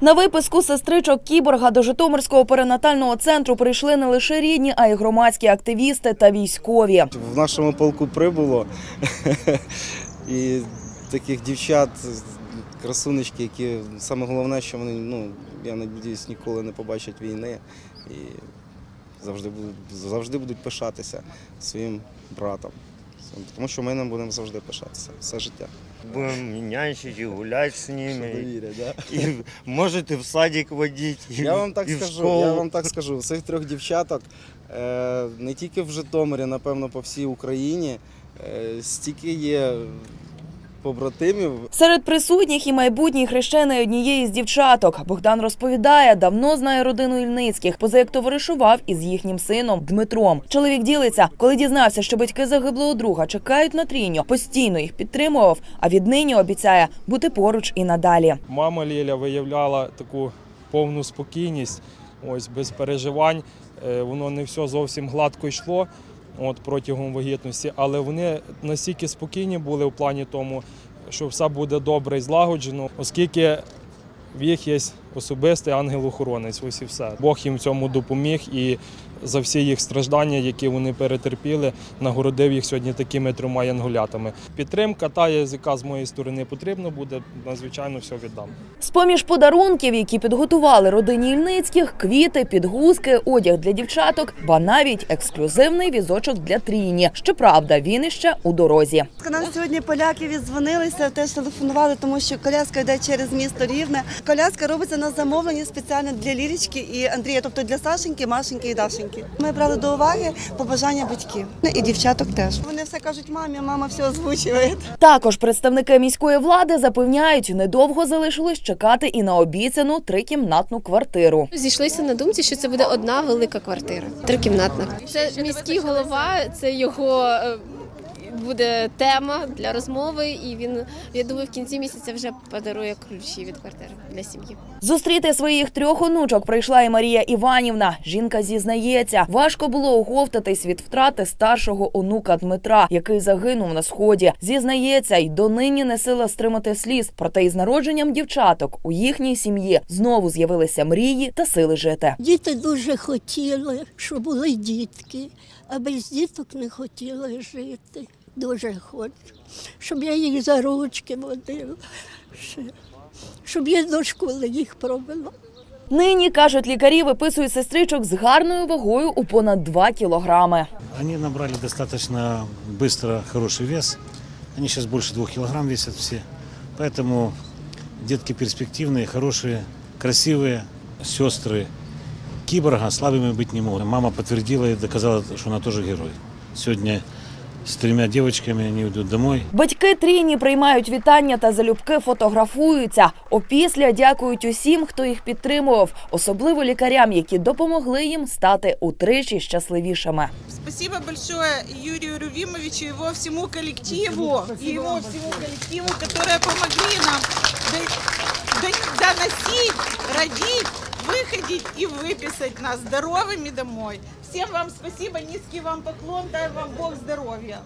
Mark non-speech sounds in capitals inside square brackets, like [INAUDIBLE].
На виписку сестричок Кіборга до Житомирського перинатального центру прийшли не лише рідні, а й громадські активісти та військові. В нашому полку прибуло [LAUGHS] і таких дівчат, красунечки, які саме головне, що вони, ну, я надіюсь, ніколи не побачать війни і завжди будуть, завжди будуть пишатися своїм братом. Тому що ми ним будемо завжди пишатися все життя. Будемо міняючи, гуляти з ними. Довіря, да? І Можете в садик водити. Я вам так в скажу, школу. я вам так скажу. Цих трьох дівчаток е, не тільки в Житомирі, напевно, по всій Україні е, стільки є побратимів, Серед присутніх і майбутній хрещений однієї з дівчаток. Богдан розповідає, давно знає родину Ільницьких, поза як товаришував із їхнім сином Дмитром. Чоловік ділиться, коли дізнався, що батьки загиблого друга чекають на трійню, постійно їх підтримував, а віднині обіцяє бути поруч і надалі. Мама Ліля виявляла таку повну спокійність, ось без переживань. Е, Воно не все зовсім гладко йшло от, протягом вагітності, але вони настільки спокійні були в плані тому, що все буде добре і злагоджено, оскільки в їх є особистий ангел-охоронець. Ось і все. Бог їм в цьому допоміг і за всі їх страждання, які вони перетерпіли, нагородив їх сьогодні такими трьома янголятами. Підтримка та яка з моєї сторони потрібна буде, надзвичайно все віддам. З-поміж подарунків, які підготували родині Ільницьких, квіти, підгузки, одяг для дівчаток, ба навіть ексклюзивний візочок для трійні. Щоправда, він іще у дорозі. Нам сьогодні поляки віддзвонилися, теж телефонували, тому що коляска йде через місто Рівне. Коляска робиться на замовлення спеціально для Лілічки і Андрія, тобто для Сашеньки, Машеньки і Дашеньки. Ми брали до уваги побажання батьків Ну, і дівчаток теж. Вони все кажуть мамі, мама все озвучує. Також представники міської влади запевняють, недовго залишилось чекати і на обіцяну трикімнатну квартиру. Зійшлися на думці, що це буде одна велика квартира, трикімнатна. Це міський голова, це його е, буде тема для розмови, і він я думаю, в кінці місяця вже подарує ключі від квартири для сім'ї. Зустріти своїх трьох онучок прийшла і Марія Іванівна. Жінка зізнається, важко було оговтатись від втрати старшого онука Дмитра, який загинув на сході. Зізнається, й донині не сила стримати сліз. Проте із народженням дівчаток у їхній сім'ї знову з'явилися мрії та сили жити. Діти дуже хотіли, щоб були дітки, а без діток не хотіли жити Дуже хочу, щоб я їх за ручки водила, ще, щоб я до школи їх провела. Нині кажуть лікарі, виписують сестричок з гарною вагою у понад 2 кілограми. Они набрали достаточно быстро хороший вес. Они сейчас больше двух килограмм весят все. Поэтому детки перспективные, хорошие, красивые сестры. Киборга слабыми быть не могут. Мама подтвердила и доказала, что она тоже герой. Сегодня с тремя девочками они идут домой. Батьки трійні приймають вітання та залюбки фотографуються. Опісля дякують усім, хто їх підтримував, особливо лікарям, які допомогли їм стати утричі щасливішими. Спасибо большое Юрию Рувимовичу и его всему коллективу, и его всему коллективу, которые помогли нам до- до- доносить, родить, выходить и выписать нас здоровыми домой. Всем вам спасибо, низкий вам поклон, дай вам Бог здоровья.